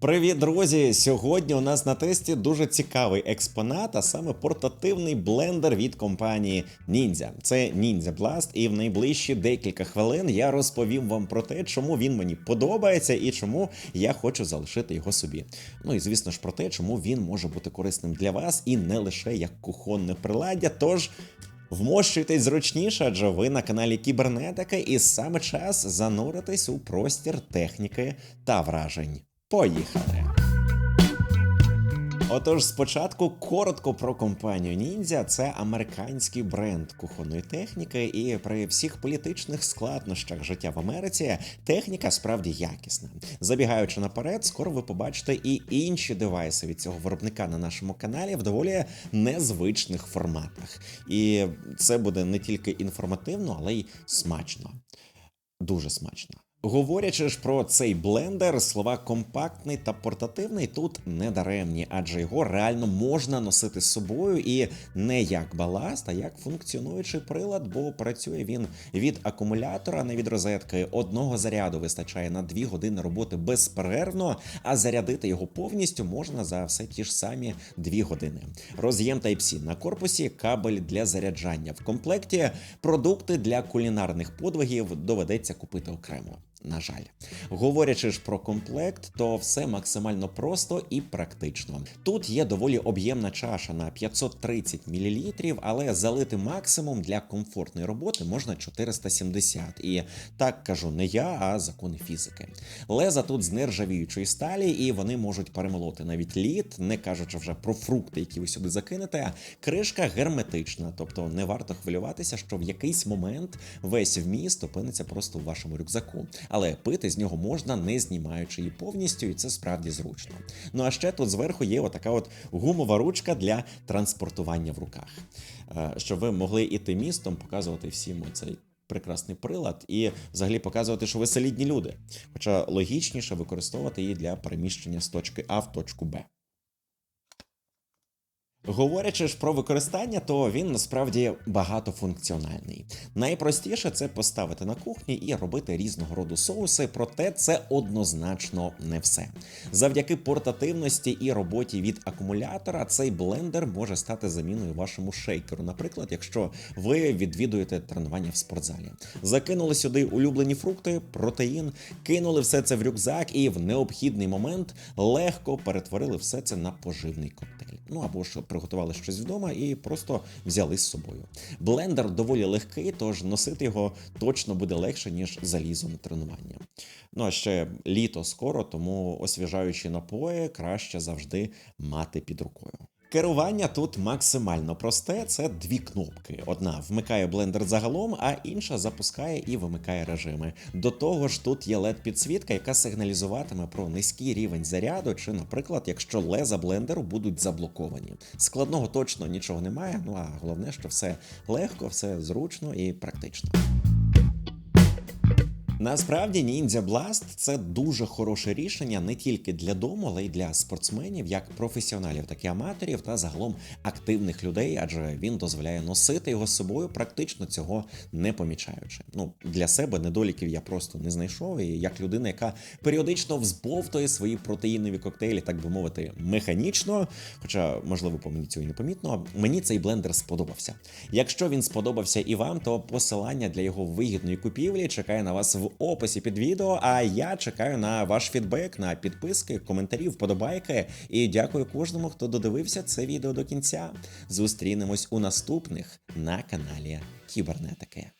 Привіт, друзі! Сьогодні у нас на тесті дуже цікавий експонат, а саме портативний блендер від компанії Ninja. Це Ninja Blast, і в найближчі декілька хвилин я розповім вам про те, чому він мені подобається і чому я хочу залишити його собі. Ну і звісно ж про те, чому він може бути корисним для вас і не лише як кухонне приладдя. Тож. Вмощуйтесь зручніше, адже ви на каналі Кібернетики, і саме час зануритись у простір техніки та вражень. Поїхали! Отож, спочатку коротко про компанію Ninja. Це американський бренд кухонної техніки, і при всіх політичних складнощах життя в Америці техніка справді якісна. Забігаючи наперед, скоро ви побачите і інші девайси від цього виробника на нашому каналі в доволі незвичних форматах. І це буде не тільки інформативно, але й смачно. Дуже смачно. Говорячи ж про цей блендер, слова компактний та портативний тут не даремні, адже його реально можна носити з собою і не як баласт, а як функціонуючий прилад, бо працює він від акумулятора, не від розетки. Одного заряду вистачає на 2 години роботи безперервно, а зарядити його повністю можна за все ті ж самі 2 години. Роз'єм Type-C на корпусі, кабель для заряджання. В комплекті продукти для кулінарних подвигів доведеться купити окремо. На жаль, говорячи ж про комплект, то все максимально просто і практично. Тут є доволі об'ємна чаша на 530 мл, але залити максимум для комфортної роботи можна 470. І так кажу не я, а закони фізики. Леза тут з нержавіючої сталі, і вони можуть перемолоти навіть лід, не кажучи вже про фрукти, які ви сюди закинете. Кришка герметична, тобто не варто хвилюватися, що в якийсь момент весь вміст опиниться просто у вашому рюкзаку але пити з нього можна не знімаючи її повністю, і це справді зручно. Ну а ще тут зверху є отака от гумова ручка для транспортування в руках, Е, щоб ви могли іти містом, показувати всім цей. Прекрасний прилад і взагалі показувати, що ви солідні люди. Хоча логічніше використовувати її для переміщення з точки А в точку Б. Говорячи ж про використання, то він насправді багатофункціональний. Найпростіше це поставити на кухні і робити різного роду соуси, проте це однозначно не все. Завдяки портативності і роботі від акумулятора цей блендер може стати заміною вашому шейкеру. Наприклад, якщо ви відвідуєте тренування в спортзалі, закинули сюди улюблені фрукти, протеїн, кинули все це в рюкзак і в необхідний момент легко перетворили все це на поживний коктейль. Ну або ж приготували щось вдома і просто взяли з собою. Блендер доволі легкий, тож носити його точно буде легше, ніж залізо на тренування. Ну а ще літо скоро, тому освіжаючі напої краще завжди мати під рукою. Керування тут максимально просте. Це дві кнопки. Одна вмикає блендер загалом, а інша запускає і вимикає режими. До того ж, тут є led підсвітка, яка сигналізуватиме про низький рівень заряду, чи, наприклад, якщо леза блендеру будуть заблоковані. Складного точно нічого немає. Ну а головне, що все легко, все зручно і практично. Насправді Ninja Blast – це дуже хороше рішення не тільки для дому, але й для спортсменів, як професіоналів, так і аматорів та загалом активних людей, адже він дозволяє носити його з собою, практично цього не помічаючи. Ну для себе недоліків я просто не знайшов. І як людина, яка періодично взбовтує свої протеїнові коктейлі, так би мовити, механічно, хоча можливо по мені цього і не помітно, мені цей блендер сподобався. Якщо він сподобався і вам, то посилання для його вигідної купівлі чекає на вас описі під відео. А я чекаю на ваш фідбек, на підписки, коментарі, вподобайки. І дякую кожному, хто додивився це відео до кінця. Зустрінемось у наступних на каналі Кібернетики.